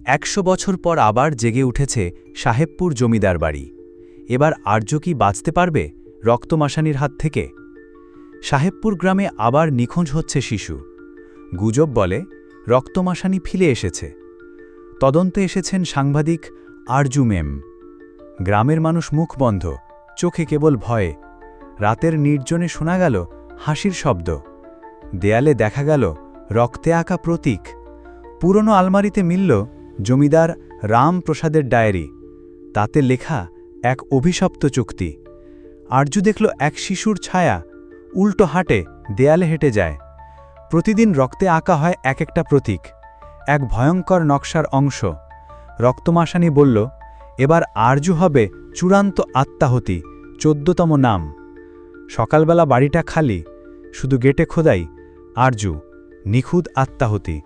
একশো বছর পর আবার জেগে উঠেছে সাহেবপুর জমিদার বাড়ি। এবার আর্য কি বাঁচতে পারবে রক্তমাসানির হাত থেকে? সাহেবপুর গ্রামে আবার নিখোঁজ হচ্ছে শিশু। গুজব বলে, রক্তমাসানি ফিরে এসেছে। তদন্তে এসেছেন সাংবাদিক আরজু মেম। গ্রামের মানুষ মুখ বন্ধ, চোখে কেবল ভয়ে। রাতের নির্জনে শোনা গেল হাসির শব্দ। দেয়ালে দেখা গেল রক্তে আঁকা প্রতীক। পুরনো আলমারিতে মিলল জমিদার রামপ্রসাদের ডায়েরি, তাতে লেখা এক অভিশপ্ত চুক্তি। আরজু দেখল এক শিশুর ছায়া উল্টো হাটে, দেয়ালে হেঁটে যায়। প্রতিদিন রক্তে আঁকা হয় এক একটা প্রতীক, এক ভয়ঙ্কর নকশার অংশ। রক্তমাসানি বলল, এবার আরজু হবে চূড়ান্ত আত্মাহতি, চোদ্দতম নাম। সকালবেলা বাড়িটা খালি, শুধু গেটে খোদাই আরজু নিখুঁত আত্মাহতি।